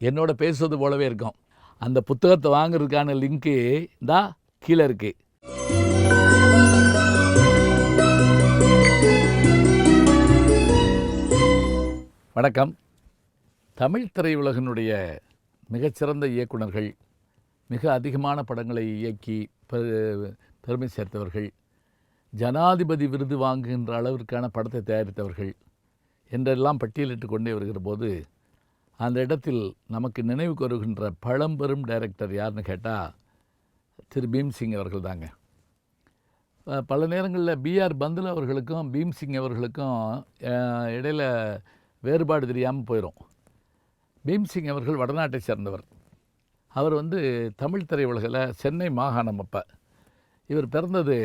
என்னோட பேசுவது போலவே இருக்கும். அந்த புத்தகத்தை வாங்குறதுக்கான லிங்க்கு இந்தா கீழே இருக்குது வணக்கம். தமிழ் திரையுலகினுடைய மிகச்சிறந்த இயக்குனர்கள் மிக அதிகமான படங்களை இயக்கி பெ- பெருமை சேர்த்தவர்கள் ஜனாதிபதி விருது வாங்குகின்ற அளவிற்கான படத்தை தயாரித்தவர்கள் என்றெல்லாம் பட்டியலிட்டு கொண்டே வருகிற போது அந்த இடத்தில் நமக்கு நினைவுக்கு வருகின்ற பழம்பெரும் டைரக்டர் யாருன்னு கேட்டால் திரு பீம்சிங் அவர்கள் தாங்க பல நேரங்களில் பிஆர் பந்துல அவர்களுக்கும் பீம்சிங் அவர்களுக்கும் இடையில் இடையில வேறுபாடு தெரியாமல் போயிடும் பீம்சிங் அவர்கள் வடநாட்டை சேர்ந்தவர். அவர் வந்து தமிழ் திரையுலகில் சென்னை மாகாணம் அப்போ. இவர் பிறந்தது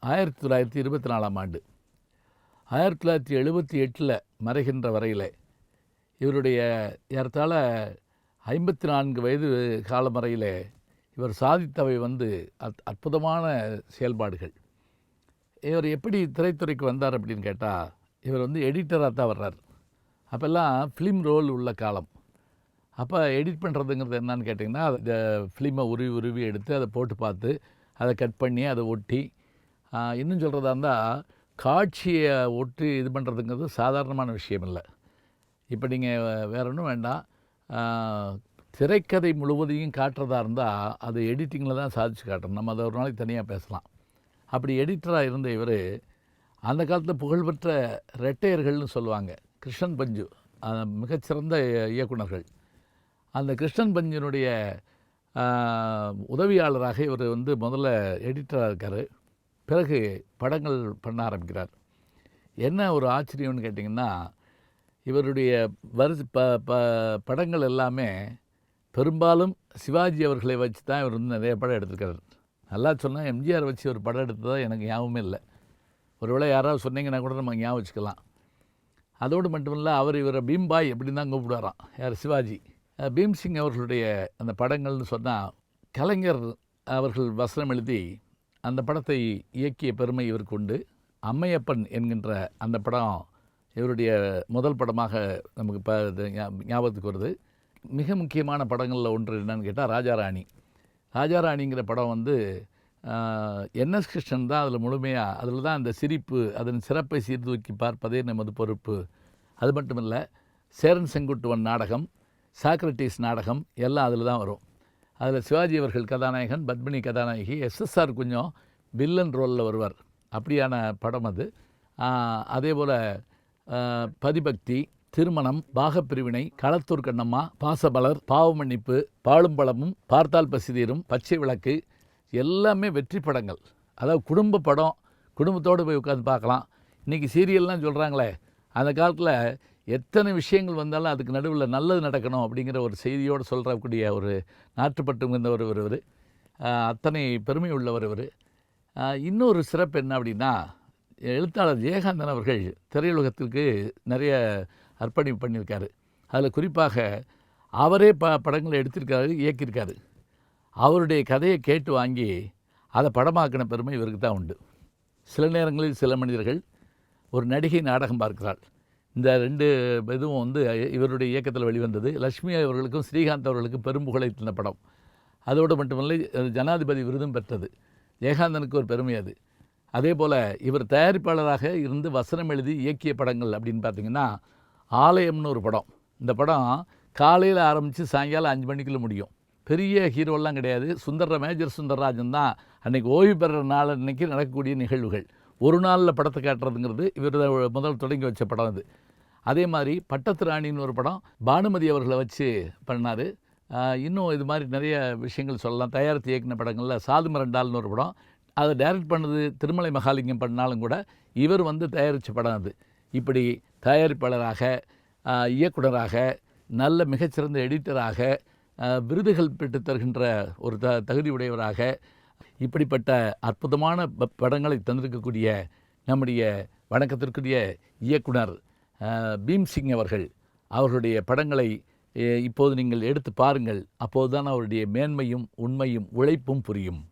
ஆயிரத்தி தொள்ளாயிரத்தி இருபத்தி நாலாம் ஆண்டு. ஆயிரத்தி தொள்ளாயிரத்தி எழுபத்தி எட்டில் மறைகின்ற வரையில். இவருடைய ஏறத்தாழ ஐம்பத்தி நான்கு வயது காலம் வரையில் இவர் சாதித்தவை வந்து அத் அற்புதமான செயல்பாடுகள். இவர் எப்படி திரைத்துறைக்கு வந்தார் அப்படின்னு கேட்டால் இவர் வந்து எடிட்டராக தான் வர்றார். அப்போல்லாம் ஃபிலிம் ரோல் உள்ள காலம். அப்போ எடிட் பண்ணுறதுங்கிறது என்னன்னு கேட்டிங்கன்னா இந்த ஃபிலிமை உருவி உருவி எடுத்து அதை போட்டு பார்த்து அதை கட் பண்ணி அதை ஒட்டி இன்னும் சொல்கிறதா இருந்தால் காட்சியை ஒட்டி இது பண்ணுறதுங்கிறது சாதாரணமான விஷயம் இல்லை. இப்போ நீங்கள் வேற ஒன்றும் வேண்டாம். திரைக்கதை முழுவதையும் காட்டுறதா இருந்தால் அது எடிட்டிங்கில் தான் சாதிச்சு காட்டணும். நம்ம அதை ஒரு நாளைக்கு தனியாக பேசலாம். அப்படி எடிட்டராக இருந்த இவர் அந்த காலத்தில் புகழ்பெற்ற ரெட்டையர்கள்னு சொல்லுவாங்க. கிருஷ்ணன் பஞ்சு மிகச்சிறந்த இயக்குனர்கள் அந்த கிருஷ்ணன் பஞ்சினுடைய உதவியாளராக இவர் வந்து முதல்ல எடிட்டராக இருக்கார். பிறகு படங்கள் பண்ண ஆரம்பிக்கிறார். என்ன ஒரு ஆச்சரியம்னு கேட்டிங்கன்னா இவருடைய வரிசை ப ப படங்கள் எல்லாமே பெரும்பாலும் சிவாஜி அவர்களை வச்சு தான் இவர் வந்து நிறைய படம் எடுத்திருக்காரு. நல்லா சொன்னால் எம்ஜிஆர் வச்சு ஒரு படம் எடுத்ததாக எனக்கு ஞாபகமே இல்லை. ஒருவேளை யாராவது சொன்னீங்கன்னா கூட நம்ம ஞாபகம் வச்சுக்கலாம். அதோடு மட்டும் இல்லை அவர் இவரை பீம்பாய் அப்படின்னு தான் கூப்பிடுவாராம். யார்? சிவாஜி. பீம்சிங் அவர்களுடைய அந்த படங்கள்னு சொன்னால் கலைஞர் அவர்கள் வசனம் எழுதி அந்த படத்தை இயக்கிய பெருமை இவருக்கு உண்டு. அம்மையப்பன் என்கின்ற அந்த படம் இவருடைய முதல் படமாக நமக்கு இப்போ ஞாபகத்துக்கு வருது. மிக முக்கியமான படங்களில் ஒன்று என்னன்னு கேட்டால் ராஜாராணி ராஜாராணிங்கிற படம் வந்து என்எஸ் கிருஷ்ணன் தான் அதில் முழுமையாக அதில் தான் அந்த சிரிப்பு அதன் சிறப்பை சீர்தூக்கி பார்ப்பதே நமது பொறுப்பு. அது மட்டும் இல்லை சேரன் செங்குட்டுவன் நாடகம் சாக்ரட்டிஸ் நாடகம் எல்லாம் அதில் தான் வரும். அதில் சிவாஜி அவர்கள் கதாநாயகன் பத்மினி கதாநாயகி எஸ்எஸ்ஆர் கொஞ்சம் வில்லன் ரோலில் வருவார். அப்படியான படம் அது. அதே போல் பதிபக்தி திருமணம் பாகப்பிரிவினை களத்தூர் கண்ணம்மா பாசபலர் பாவமன்னிப்பு பாழும்பழமும் பார்த்தால் பசிதீரும் பச்சை விளக்கு எல்லாமே வெற்றி படங்கள். அதாவது குடும்ப படம் குடும்பத்தோடு போய் உட்காந்து பார்க்கலாம். இன்றைக்கி சீரியல்லாம் சொல்கிறாங்களே அந்த காலத்தில் எத்தனை விஷயங்கள் வந்தாலும் அதுக்கு நடுவில் நல்லது நடக்கணும் அப்படிங்கிற ஒரு செய்தியோடு சொல்கிறக்கூடிய ஒரு நாட்டுப்பட்டு ஒருவர் இவர். அத்தனை பெருமை உள்ளவர் இவர். இன்னொரு சிறப்பு என்ன அப்படின்னா எழுத்தாளர் ஜெயகாந்தன் அவர்கள் திரையுலகத்திற்கு நிறைய அர்ப்பணிப்பு பண்ணியிருக்காரு. அதில் குறிப்பாக அவரே ப படங்களை எடுத்திருக்காரு இயக்கியிருக்காரு. அவருடைய கதையை கேட்டு வாங்கி அதை படமாக்கின பெருமை இவருக்கு தான் உண்டு. சில நேரங்களில் சில மனிதர்கள் ஒரு நடிகை நாடகம் பார்க்கிறாள். இந்த ரெண்டு இதுவும் வந்து இவருடைய இயக்கத்தில் வெளிவந்தது. லக்ஷ்மி அவர்களுக்கும் ஸ்ரீகாந்த் அவர்களுக்கும் பெரும் புகழை தந்த படம். அதோடு மட்டுமல்ல ஜனாதிபதி விருதும் பெற்றது. ஜெயகாந்தனுக்கு ஒரு பெருமை அது. அதே போல் இவர் தயாரிப்பாளராக இருந்து வசனம் எழுதி இயக்கிய படங்கள் அப்படின்னு பார்த்தீங்கன்னா ஆலயம்னு ஒரு படம். இந்த படம் காலையில் ஆரம்பித்து சாயங்காலம் அஞ்சு மணிக்குள்ள முடியும். பெரிய ஹீரோலாம் கிடையாது. சுந்தர மேஜர் சுந்தரராஜன் தான் அன்றைக்கி ஓய்வு பெற நாள் அன்னைக்கு நடக்கக்கூடிய நிகழ்வுகள். ஒரு நாளில் படத்தை காட்டுறதுங்கிறது இவர் முதல் தொடங்கி வச்ச படம் அது. அதே மாதிரி பட்டத்து ராணின்னு ஒரு படம் பானுமதி அவர்களை வச்சு பண்ணார். இன்னும் இது மாதிரி நிறைய விஷயங்கள் சொல்லலாம். தயாரித்து இயக்கின படங்களில் சாது மரண்டால்னு ஒரு படம். அதை டைரக்ட் பண்ணது திருமலை மகாலிங்கம் பண்ணாலும் கூட இவர் வந்து தயாரித்த படம் அது. இப்படி தயாரிப்பாளராக இயக்குனராக நல்ல மிகச்சிறந்த எடிட்டராக விருதுகள் பெற்று தருகின்ற ஒரு த தகுதியுடையவராக இப்படிப்பட்ட அற்புதமான ப- படங்களை தந்திருக்கக்கூடிய நம்முடைய வணக்கத்திற்குரிய இயக்குனர் பீம்சிங் பீம் சிங் அவர்கள் அவர்களுடைய படங்களை இப்போது நீங்கள் எடுத்து பாருங்கள். அப்போதுதான் அவருடைய மேன்மையும் உண்மையும் உழைப்பும் புரியும்.